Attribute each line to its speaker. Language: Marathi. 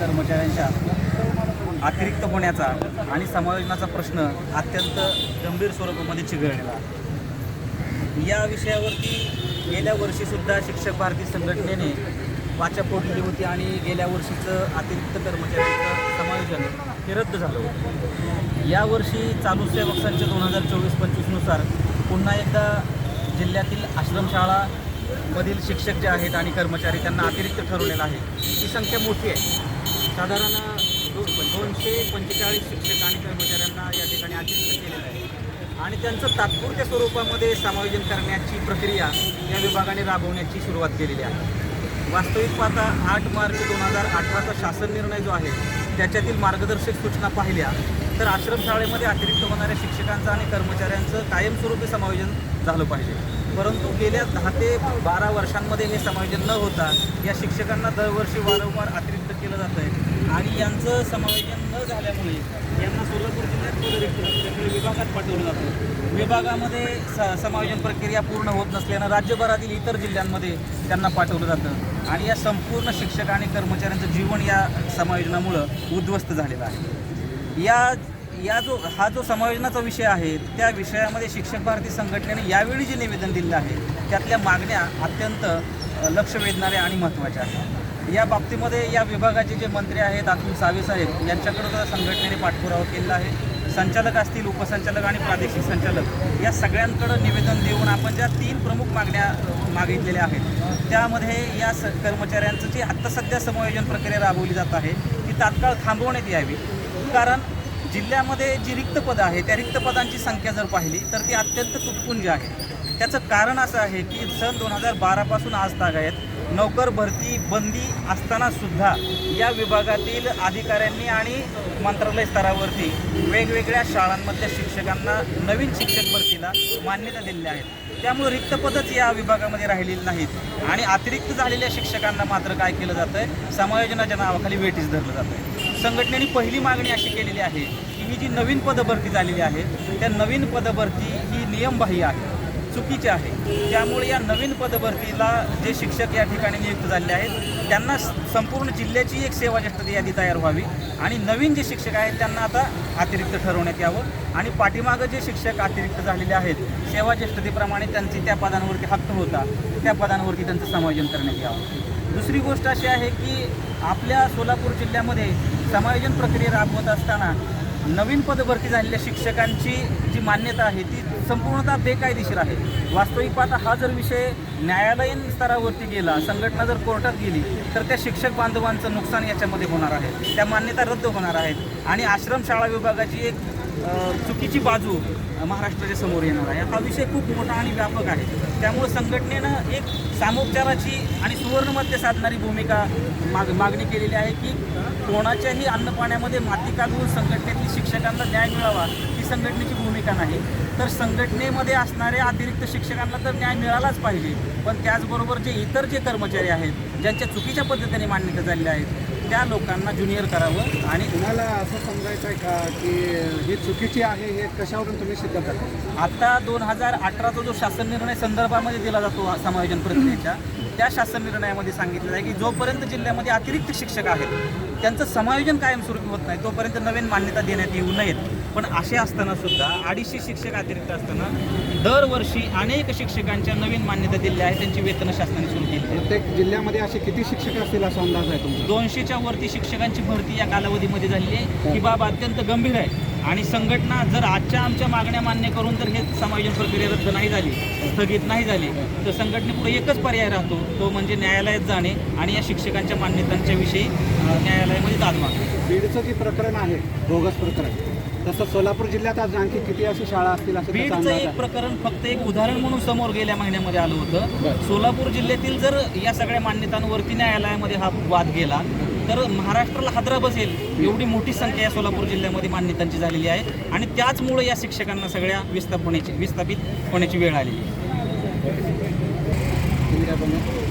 Speaker 1: कर्मचाऱ्यांच्या अतिरिक्त होण्याचा आणि समायोजनाचा प्रश्न अत्यंत गंभीर स्वरूपामध्ये चिघळलेला या विषयावरती गेल्या वर्षीसुद्धा शिक्षक भारती संघटनेने वाचा फोडलेली होती आणि गेल्या वर्षीचं अतिरिक्त कर्मचाऱ्यांचं समायोजन हे रद्द झालं होतं. यावर्षी चालू सेवक संच दोन हजार चोवीस पंचवीसनुसार पुन्हा एकदा जिल्ह्यातील आश्रमशाळा मधील शिक्षक जे आहेत आणि कर्मचारी त्यांना अतिरिक्त ठरवलेलं आहे. ही संख्या मोठी आहे. साधारण दोनशे पंचेचाळीस शिक्षक आणि कर्मचाऱ्यांना या ठिकाणी अतिरिक्त केलेलं आहे. आणि त्यांचं तात्पुरत्या स्वरूपामध्ये समायोजन करण्याची प्रक्रिया या विभागाने राबवण्याची सुरुवात केलेली आहे. वास्तविक पाहता आठ मार्च दोन हजार अठराचा शासन निर्णय जो आहे त्याच्यातील मार्गदर्शक सूचना पाहिल्या तर आश्रमशाळेमध्ये अतिरिक्त होणाऱ्या शिक्षकांचं आणि कर्मचाऱ्यांचं कायमस्वरूपी समायोजन झालं पाहिजे. परंतु गेल्या दहा ते बारा वर्षांमध्ये हे समायोजन न होता या शिक्षकांना दरवर्षी वारंवार अतिरिक्त केलं जातं आहे आणि यांचं समायोजन न झाल्यामुळे यांना सोलापूर जिल्ह्यात पदरिक्त नसल्यामुळे विभागात पाठवलं जातं. विभागामध्ये स समायोजन प्रक्रिया पूर्ण होत नसल्यानं राज्यभरातील इतर जिल्ह्यांमध्ये त्यांना पाठवलं जातं. आणि या संपूर्ण शिक्षक आणि कर्मचाऱ्यांचं जीवन या समायोजनामुळं उद्ध्वस्त झालेलं आहे. या या जो हा जो समायोजनाचा विषय आहे त्या विषयामध्ये शिक्षक भारती संघटनेने यावेळी जे निवेदन दिलेलं आहे त्यातल्या मागण्या अत्यंत लक्ष वेधणाऱ्या आणि महत्त्वाच्या आहेत. या बाबतीमध्ये या विभागाचे जे मंत्री आहेत अतुल सावे साहेब यांच्याकडे सुद्धा संघटनेने पाठपुरावा केलेला आहे. संचालक असतील उपसंचालक आणि प्रादेशिक संचालक या सगळ्यांकडं निवेदन देऊन आपण ज्या तीन प्रमुख मागण्या मागितलेल्या आहेत त्यामध्ये या स कर्मचाऱ्यांचं जी आत्ता सध्या समायोजन प्रक्रिया राबवली जात आहे ती तात्काळ थांबवण्यात यावी. कारण जिल्ह्यामध्ये जी रिक्त पदं आहेत त्या रिक्त पदांची संख्या जर पाहिली तर ती अत्यंत तुटपुंज आहे. त्याचं कारण असं आहे की सन दोन हजार बारापासून आज तागायत नौकर भरती बंदी असताना सुद्धा या विभागातील अधिकाऱ्यांनी आणि मंत्रालय स्तरावरती वेगवेगळ्या शाळांमधल्या शिक्षकांना नवीन शिक्षक भरतीला मान्यता दिलेल्या आहेत त्यामुळे रिक्त पदच या विभागामध्ये राहिलेली नाहीत. आणि अतिरिक्त झालेल्या शिक्षकांना मात्र काय केलं जातं आहे समायोजनाच्या नावाखाली वेटीस धरलं जातं आहे संघटनेने पहिली मागणी अशी केलेली आहे की ही जी नवीन पदभरती झालेली आहे त्या नवीन पदभरती ही नियमबाह्य आहे. चुकीचे आहे. त्यामुळे या नवीन पदभरतीला जे शिक्षक या ठिकाणी नियुक्त झालेले आहेत त्यांना संपूर्ण जिल्ह्याची एक सेवा ज्येष्ठता यादी तयार व्हावी आणि नवीन जे शिक्षक आहेत त्यांना आता अतिरिक्त ठरवण्यात यावं आणि पाठीमागं जे शिक्षक अतिरिक्त झालेले आहेत सेवा ज्येष्ठतेप्रमाणे त्यांची त्या पदांवरती हक्क होता त्या पदांवरती त्यांचं समायोजन करण्यात यावं. दुसरी गोष्ट अशी आहे की आपल्या सोलापूर जिल्ह्यामध्ये समायोजन प्रक्रिया राबवत असताना नवीन पदभरती झालेल्या शिक्षकांची जी मान्यता आहे ती संपूर्णतः बेकायदेशीर आहे. वास्तविक पाहता हा जर विषय न्यायालयीन स्तरावरती गेला संघटना जर कोर्टात गेली तर त्या शिक्षक बांधवांचं नुकसान याच्यामध्ये होणार आहे. त्या मान्यता रद्द होणार आहेत. आणि आश्रमशाळा विभागाची एक चुकीची बाजू महाराष्ट्राच्या समोर येणार आहे. हा विषय खूप मोठा आणि व्यापक आहे. त्यामुळे संघटनेनं एक सामोपचाराची आणि सुवर्णमध्य साधणारी भूमिका माग मागणी केलेली आहे की कोणाच्याही अन्नपाण्यामध्ये माती काढून संघटनेतील शिक्षकांना न्याय मिळावा ही संघटनेची भूमिका नाही. तर संघटनेमध्ये असणाऱ्या अतिरिक्त शिक्षकांना तर न्याय मिळालाच पाहिजे. पण त्याचबरोबर जे इतर जे कर्मचारी आहेत ज्यांच्या चुकीच्या पद्धतीने मान्यता झालेल्या आहेत त्या लोकांना ज्युनियर करावं. आणि
Speaker 2: तुम्हाला असं समजायचं आहे का की ही चुकीची आहे हे कशावरून तुम्ही सिद्ध करता?
Speaker 1: आता दोन हजार अठराचा जो शासन निर्णय संदर्भामध्ये दिला जातो समायोजन प्रक्रियेच्या त्या शासन निर्णयामध्ये सांगितलेलं आहे की जोपर्यंत जिल्ह्यामध्ये अतिरिक्त शिक्षक आहेत त्यांचं समायोजन कायमस्वरूपी होत नाही तोपर्यंत नवीन मान्यता देण्यात येऊ नयेत. पण असे असताना सुद्धा अडीचशे शिक्षक अतिरिक्त असताना दरवर्षी अनेक शिक्षकांच्या नवीन मान्यता दिलेल्या आहेत त्यांची वेतनं शासनाने सुरू केली
Speaker 2: प्रत्येक जिल्ह्यामध्ये असे किती शिक्षक असतील असा अंदाज आहे तुमचा?
Speaker 1: दोनशेच्या वरती शिक्षकांची भरती या कालावधीमध्ये झालेली आहे. ही बाब अत्यंत गंभीर आहे. आणि संघटना जर आजच्या आमच्या मागण्या मान्य करून जर हे समायोजन प्रक्रिया रद्द नाही झाली स्थगित नाही झाली तर संघटनेपुढे एकच पर्याय राहतो तो म्हणजे न्यायालयात जाणे आणि या शिक्षकांच्या मान्यतांच्या विषयी अं, न्यायालयामध्ये दाद मागणे.
Speaker 2: बीडचं जे प्रकरण आहे बोगस प्रकरण तसं सोलापूर जिल्ह्यात आज आणखी किती अशी शाळा असतील असं त्याचा
Speaker 1: बीडचं
Speaker 2: अंदाज
Speaker 1: एक
Speaker 2: आहे
Speaker 1: प्रकरण फक्त एक उदाहरण म्हणून समोर गेल्या महिन्यामध्ये आलं होतं. सोलापूर जिल्ह्यातील जर या सगळ्या मान्यतांवरती न्यायालयामध्ये हा वाद गेला तर महाराष्ट्राला हादरा बसेल एवढी मोठी संख्या या सोलापूर जिल्ह्यामध्ये मान्यतांची झालेली आहे आणि त्याचमुळे या शिक्षकांना सगळ्या विस्थाप होण्याची विस्थापित होण्याची वेळ आलेली आहे
Speaker 2: तुम्ही काय बोलणार?